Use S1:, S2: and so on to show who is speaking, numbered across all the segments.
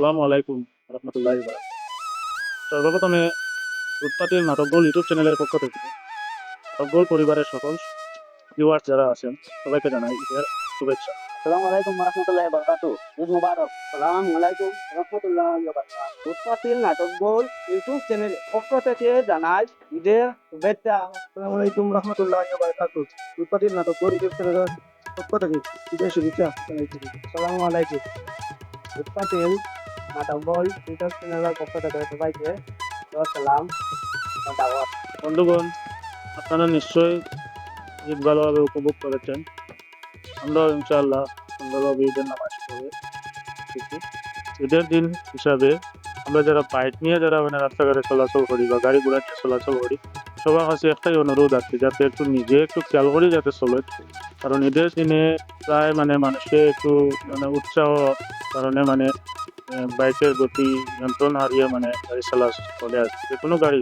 S1: আসসালামু আলাইকুম রহমতুল্লাহ সর্বপ্রথমে উৎপাতির নাটকগোল ইউটিউব চ্যানেলের পক্ষ থেকে নাটকগোল পরিবারের সকল ভিউয়ার্স যারা আছেন, সবাইকে জানাই ঈদের শুভেচ্ছা।
S2: আসসালামু আলাইকুম রহমতুল্লাহ বারকাতু ঈদ মুবারক। আসসালামু আলাইকুম রহমতুল্লাহ বারকাতু উৎপাতিল নাটক গোল ইউটিউব চ্যানেল পক্ষ থেকে জানাই ঈদের শুভেচ্ছা।
S3: আসসালামু আলাইকুম রহমতুল্লাহ বারকাতু উৎপাদিত নাটক গৌরী ইউটিউব চ্যানেলের পক্ষ থেকে ঈদের শুভেচ্ছা
S2: আলাইকুম। উৎপাতিল
S1: বন্ধুগণ আপনারা নিশ্চয়ই ঈদ ভালোভাবে উপভোগ করেছেন আমরা ইনশাআল্লাহ সুন্দরভাবে ঈদের নামাজ পড়ে এসেছি। ঈদের দিন হিসাবে আমরা যারা বাইক নিয়ে যারা মানে রাস্তাঘাটে চলাচল করি বা গাড়ি ঘোড়া নিয়ে চলাচল করি সবার কাছে একটাই অনুরোধ আছে যাতে একটু নিজে একটু খেয়াল করি যাতে চলে কারণ ঈদের দিনে প্রায় মানে মানুষে একটু মানে উৎসাহ কারণে মানে বাইকের গতি নিয়ন্ত্রণ হারিয়ে মানে গাড়ি চলাচল করে আসছে যে কোনো গাড়ি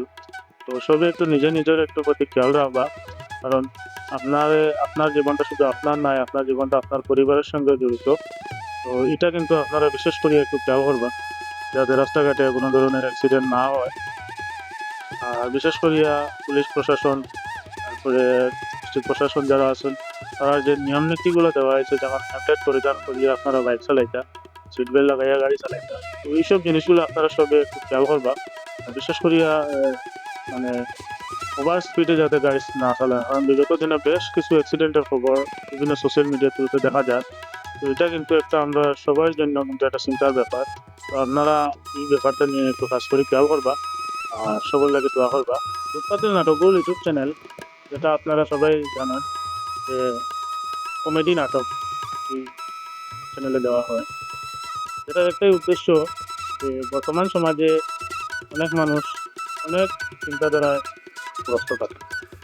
S1: তো সবে একটু নিজে নিজের একটু প্রতি খেয়াল রাখবা কারণ আপনার আপনার জীবনটা শুধু আপনার নয় আপনার জীবনটা আপনার পরিবারের সঙ্গে জড়িত। তো এটা কিন্তু আপনারা বিশেষ করে একটু খেয়াল করবা যাতে রাস্তাঘাটে কোনো ধরনের অ্যাক্সিডেন্ট না হয়। আর বিশেষ করিয়া পুলিশ প্রশাসন তারপরে প্রশাসন যারা আছেন, তারা যে নিয়ম নীতিগুলো দেওয়া হয়েছে, যেমন হেলমেট পরিধান করিয়া আপনারা বাইক চালাইতা সিট বেল্ট লাগাইয়া গাড়ি চালাইতা তো এইসব জিনিসগুলো আপনারা সবে একটু খেয়াল করবা। বিশেষ করিয়া মানে ওভার স্পিডে যাতে গাড়ি না চালায়। কারণ বিগত দিনে বেশ কিছু অ্যাক্সিডেন্টের খবর বিভিন্ন সোশ্যাল মিডিয়া থ্রুতে দেখা যায়। তো এটা কিন্তু একটা আমরা সবার জন্য কিন্তু একটা চিন্তার ব্যাপার। তো আপনারা এই ব্যাপারটা নিয়ে একটু কাজ করে খেয়াল করবা। আর সবার লাগে দোয়া করবা। উৎপাদন নাটকগুলো ইউটিউব চ্যানেল যেটা আপনারা সবাই জানেন যে কমেডি নাটক এই চ্যানেলে দেওয়া হয়। এটার একটাই উদ্দেশ্য যে বর্তমান সমাজে অনেক মানুষ অনেক চিন্তাধারায় গ্রস্ত থাকে।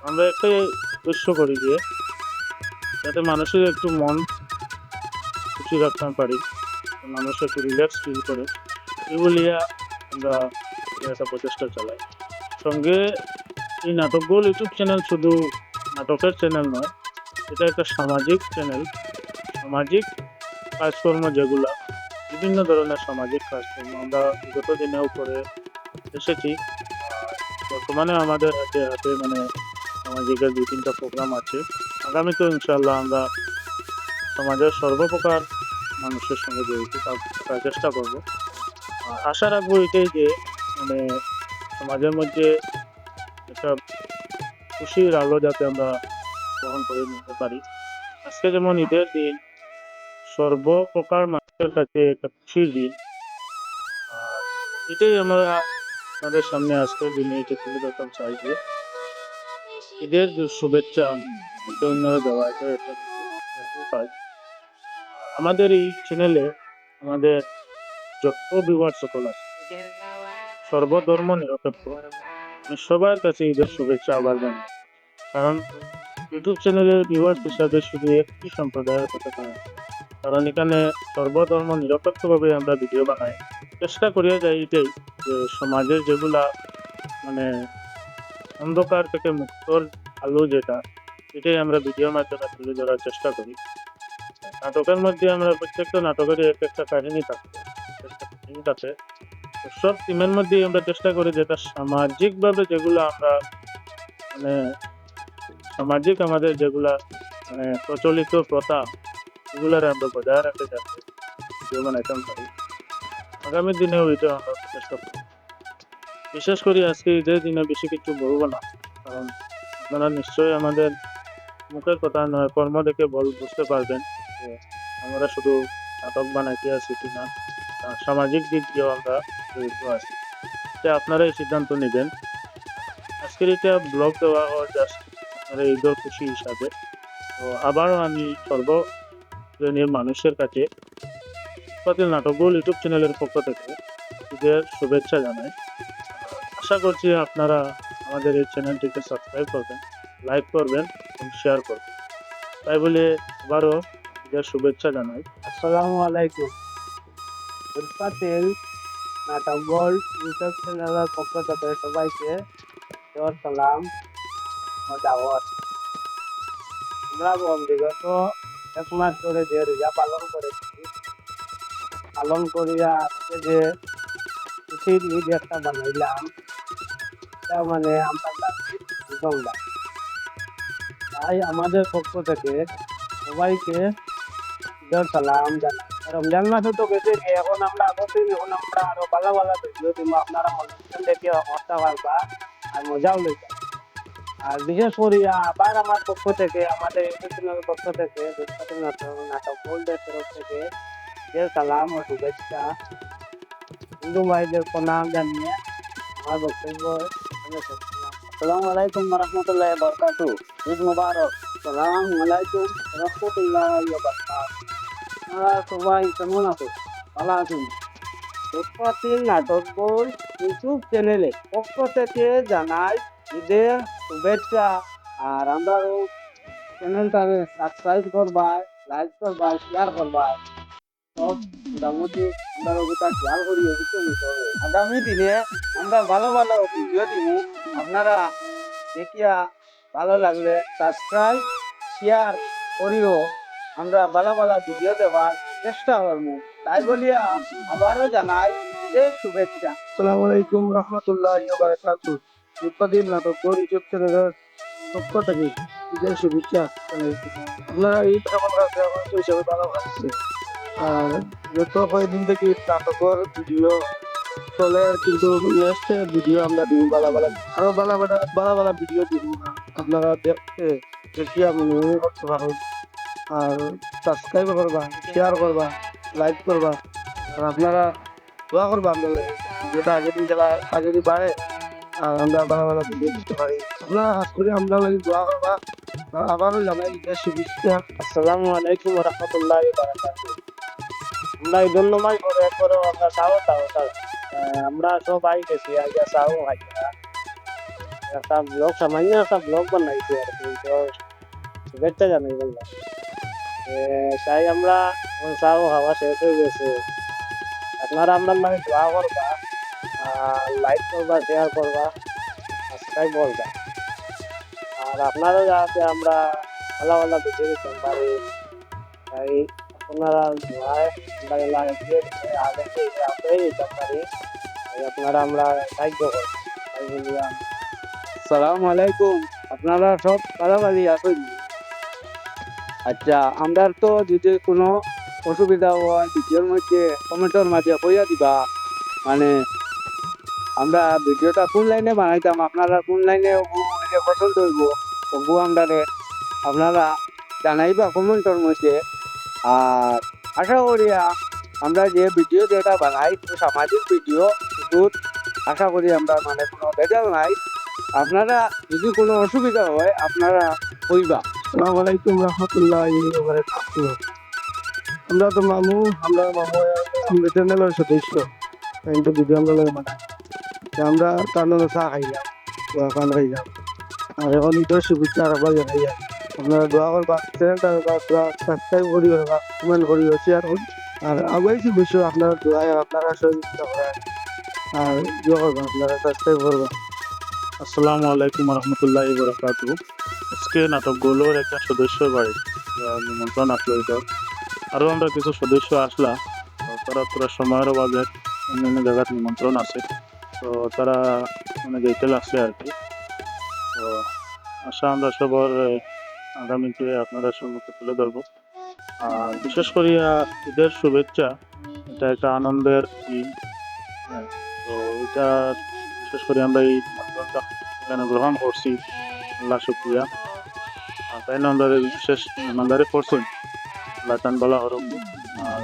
S1: আমরা একটাই উদ্দেশ্য করি যে যাতে মানুষের একটু মন খুশি রাখতে পারি, মানুষ একটু রিল্যাক্স ফিল করে এগুলিয়া আমরা একটা প্রচেষ্টা চালাই। সঙ্গে এই নাটকগুলো ইউটিউব চ্যানেল শুধু নাটকের চ্যানেল নয়, এটা একটা সামাজিক চ্যানেল সামাজিক কাজকর্ম যেগুলা বিভিন্ন ধরনের সামাজিক কাজকর্ম আমরা বিগত দিনেও করে এসেছি। বর্তমানে আমাদের হাতে হাতে মানে সামাজিকের দুই তিনটা প্রোগ্রাম আছে। আগামীতেও ইনশাল্লাহ আমরা সমাজের সর্বপ্রকার মানুষের সঙ্গে জড়িত থাকার চেষ্টা করব। আশা রাখব এটাই যে মানে সমাজের মধ্যে একটা খুশির আলো যাতে আমরা গ্রহণ করে নিতে পারি। আজকে যেমন ঈদের দিন সর্বপ্রকার মানুষের কাছে একটা খুশির দিন। আর এটাই আমরা আপনাদের সামনে আজকের দিনে এটা তুলে ধরতাম চাই যে ঈদের যে শুভেচ্ছা, এটা অন্যরা দেওয়া, এটা একটা কাজ আমাদের এই চ্যানেলে আমাদের যত ভিউয়ার সকল আছে, সর্বধর্ম নিরপেক্ষ সবার কাছে ঈদের শুভেচ্ছা আবার জানাই। কারণ ইউটিউব চ্যানেলের ভিউয়ার্স হিসাবে শুধু একটি সম্প্রদায়ের কথা কারণ এখানে সর্বধর্ম নিরপেক্ষভাবে আমরা ভিডিও বানাই। চেষ্টা করিয়া যাই এটাই, যে সমাজের যেগুলা মানে অন্ধকার থেকে মুক্তর আলো যেটা, এটাই আমরা ভিডিওর মাধ্যমে তুলে ধরার চেষ্টা করি। নাটকের মধ্যে আমরা প্রত্যেকটা নাটকেরই এক একটা কাহিনী থাকে। theme থাকে। সব থিমের মধ্যেই আমরা চেষ্টা করি যেটা সামাজিকভাবে যেগুলো আমরা মানে সামাজিক আমাদের যেগুলা মানে প্রচলিত প্রথা এগুলার আমরা বজায় রাখতে যাচ্ছি ভিডিও বানাইতাম পারি আগামী দিনেও এটা আমরা চেষ্টা করব। বিশেষ করে আজকে ঈদের দিনে বেশি কিছু বলব না, কারণ আপনারা নিশ্চয়ই আমাদের মুখের কথা নয়, কর্ম দেখে বল, বুঝতে পারবেন যে আমরা শুধু নাটক বানাইতে আছি কিনা আর সামাজিক দিক দিয়েও আমরা জড়িত আছি। এটা আপনারা এই সিদ্ধান্ত নেবেন। আজকের এটা ব্লগ দেওয়া হয় জাস্ট আপনারা ঈদের খুশি হিসাবে। তো আবারও আমি সর্ব শ্রেণির মানুষের কাছে প্রতি নাটকগুলো ইউটিউব চ্যানেলের পক্ষ থেকে ঈদের শুভেচ্ছা জানাই। আশা করছি আপনারা আমাদের এই চ্যানেলটিকে সাবস্ক্রাইব করবেন, লাইক করবেন এবং শেয়ার করবেন। তাই বলে আবারও ঈদের শুভেচ্ছা জানাই।
S2: আসসালামু আলাইকুম। উৎপাতিল নাটক গোল ইউটিউব চ্যানেলের পক্ষ থেকে সবাইকে সালাম আমরা বিগত এক মাস ধরে যে রোজা পালন করেছি পালন করিয়া আজকে যে খুশির ঈদ একটা বানাইলাম তা মানে আমরা বাংলা তাই আমাদের পক্ষ থেকে সবাইকে ঈদের সালাম জানাই। রমজান মাসে তো গেছে কি, এখন আমরা আগতে এখন আমরা আরও ভালো ভালো ভিডিও দিব আপনারা অনুষ্ঠান দেখে হতে পারবা আর মজাও লইবা আর বিশেষ করে আবার আমার পক্ষ থেকে আমাদের ইউটিউব চ্যানেলের পক্ষ থেকে দুষ্পাতের নাটক নাটক গোল্ডের তরফ থেকে যে সালাম ও শুভেচ্ছা হিন্দু ভাইদের প্রণাম জানিয়ে আমার বক্তব্য এখানে শেষ করলাম। আসসালামু আলাইকুম রহমতুল্লাহ বরকাতু ঈদ মুবারক সালাম আলাইকুম রহমতুল্লাহ বরকাত আপনারা সবাই কেমন আছো ভালো আছেন উৎপাতির নাটক বই ইউটিউব চ্যানেলে পক্ষ থেকে জানাই ঈদের শুভেচ্ছা আর আমরা সাবস্ক্রাইব করবা লাইক করবা শেয়ার করবা সব মোটামুটি আমরা ওটা খেয়াল করি অভিযোগ আগামী দিনে আমরা ভালো ভালো ভিডিও দিব। আপনারা দেখিয়া ভালো লাগলে সাবস্ক্রাইব শেয়ার করিও। আমরা ভালো ভালো ভিডিও দেওয়ার চেষ্টা করব। তাই বলিয়া আবারও জানাই শুভেচ্ছা।
S3: আসসালামু আলাইকুম রহমতুল্লাহ উৎপাদিন নাটক ইউটিউব চ্যানেলের পক্ষ থেকে ঈদের শুভেচ্ছা জানাইছি আপনারা ঈদ আমার হিসাবে ভালো আর যত কয়েকদিন থেকে নাটকের ভিডিও চলে, কিন্তু ভিডিও আমরা দিব ভালো ভালো আরও ভালো ভালো ভালো ভালো ভিডিও দিব। আপনারা দেখতে দেখিয়া মনে করতে পারেন আর সাবস্ক্রাইব করবা শেয়ার করবা লাইক করবা। আর আপনারা দোয়া করবা আপনারা যেটা আগে দিন যারা আগে দিন বাড়ে আমরা ভিডিও দিতে পারি। হাত করে আমরা লাগি আবারও জানাই ঈদের শুভেচ্ছা।
S2: আসসালামু আলাইকুম রহমতুল্লাহ আমরা এই জন্য মাই করে একবারও আমরা চাও চাও আমরা সবাই গেছি, আগে চাও খাইয়া একটা ব্লগ সামান্য একটা ব্লগ বানাইছি আর কি, তো শুভেচ্ছা জানাই বললাম। তাই আমরা চাও খাওয়া শেষ হয়ে গেছে। আপনারা আমরা মানে দোয়া করবা। লাইক করবা শেয়ার করবা সাবস্ক্রাইব করবা আর আপনারা যাতে আমরা ভালো ভালো ভিডিও দিতে পারি তাই আপনারা দোয়ায় আমরা লাইক দিয়ে আগে আপনারাই দিতে পারি তাই আপনারা আমরা সাহায্য করব তাই বলিয়া সালাম আলাইকুম। আপনারা সব ভালোভাবে আছেন? আচ্ছা আমরা তো যদি কোনো অসুবিধা হয় ভিডিওর মধ্যে কমেন্টের মাঝে কইয়া দিবা। মানে আমরা ভিডিওটা কোন লাইনে বানাইতাম? আপনারা কোন লাইনে পছন্দ হইব? তবু আমরা আপনারা জানাইবা কমেন্টের মধ্যে। আর আশা করি আমরা যে ভিডিও যেটা বানাই সামাজিক ভিডিও আশা করি আমরা মানে কোনো ভেজাল নাই। আপনারা যদি কোনো অসুবিধা হয়, আপনারা কইবা
S3: আসসালামু আলাইকুম আমরা তো মামু, আমরা মামু চ্যানেলের সদস্য। কিন্তু ভিডিও আমরা মানে আমরা তার নামে চা খাইলাম খাইলাম। আর এখন ঈদের শুভেচ্ছা রাখবা আপনারা দোয়া সাবস্ক্রাইব করি কমেন্ট করি আর আগুয়াইছি বেশি আপনারা আপনারা সহযোগিতা করেন আর আপনারা সাবস্ক্রাইব করবা
S1: আসসালামু আলাইকুম রহমতুল্লাহ বরকাতু আজকে নাটকগুলোর একটা সদস্য বাড়ি নিমন্ত্রণ আসলো আরও আমরা কিছু সদস্য আসলা তারা তোরা সময়ের অভাবে অন্যান্য জায়গার নিমন্ত্রণ আছে। তো তারা মানে যেতে লাগছে আর কি। তো আশা আমরা সবার আগামীতে আপনারা সম্মুখে তুলে ধরবো। আর বিশেষ করে ঈদের শুভেচ্ছা। এটা একটা আনন্দের হ্যাঁ, তো এটা বিশেষ করে আমরা এই এখানে গ্রহণ করছি। আল্লাহ শুক্রিয়া। আর তাই নম্বরে বিশেষ নাম্বারে পড়ছেন আল্লাহ বলা হরম আর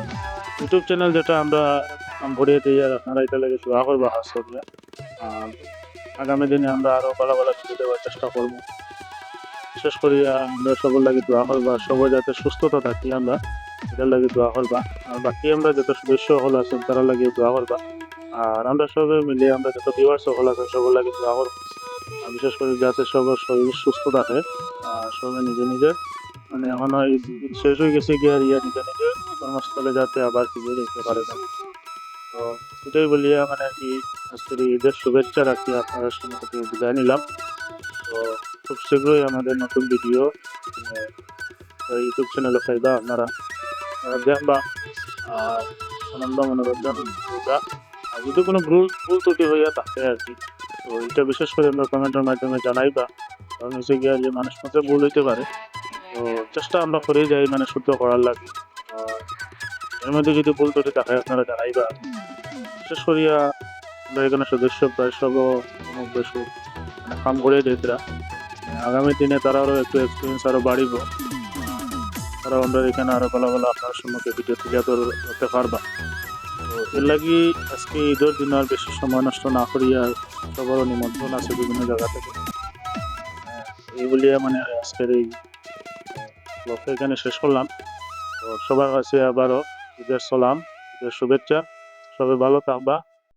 S1: ইউটিউব চ্যানেল যেটা আমরা ভরিয়ে আর আপনারা এটা লেগে দোয়া করব হাস করবে আর আগামী দিনে আমরা আরও ভালো ভালো কিছু দেওয়ার চেষ্টা করব। বিশেষ করে আমরা সবার লাগে দোয়া করবা সবাই যাতে সুস্থতা থাকি আমরা, এটার লাগে দোয়া করবা। আর বাকি আমরা যত সদস্য হল আছেন তারা লাগে দোয়া করবা। আর আমরা সবাই মিলে আমরা যত ভিউয়ার্স হল আছেন সবার লাগে দোয়া করব। বিশেষ করে যাতে সবার শরীর সুস্থ থাকে, আর সবাই নিজে নিজে মানে এখন শেষ হয়ে গেছে গিয়ে আর ইয়া নিজে নিজে, কর্মস্থলে যাতে আবার ফিরে যেতে পারে তো এটাই বলিয়া মানে আর কি, আজকের ঈদের শুভেচ্ছা রাখি আপনাদের সঙ্গে বিদায় নিলাম। তো খুব শীঘ্রই আমাদের নতুন ভিডিও ইউটিউব চ্যানেলে পাইবা আপনারা। দেখবা আর আনন্দ মনোরঞ্জন আর যদি কোনো ভুল ভুল ত্রুটি হইয়া থাকে আর কি, তো এটা বিশেষ করে আমরা কমেন্টের মাধ্যমে জানাইবা। কারণ হচ্ছে গিয়া যে মানুষ মধ্যে ভুল হইতে পারে। তো চেষ্টা আমরা করে যাই মানে শুদ্ধ করার লাগে। এর মধ্যে যদি ভুল ত্রুটি থাকে আপনারা জানাইবা বিশেষ করিয়া আমরা এখানে সদস্য প্রায় সব মানে কাম করে যেতরা আগামী দিনে তারাও একটু এক্সপিরিয়েন্স আরও বাড়িব। তারা আমরা এখানে আরও ভালো ভালো আপনার সম্মুখে ভিডিও তুলে ধরতে পারবা। তো এর লাগি আজকে ঈদের দিন আর বেশি সময় নষ্ট না করিয়া সবারও নিমন্ত্রণ আছে বিভিন্ন জায়গা থেকে। এই বলিয়া মানে আজকের এই ব্লগটা এখানে শেষ করলাম। তো সবার কাছে আবারও ঈদের সালাম ঈদের শুভেচ্ছা। সবাই ভালো থাকবা।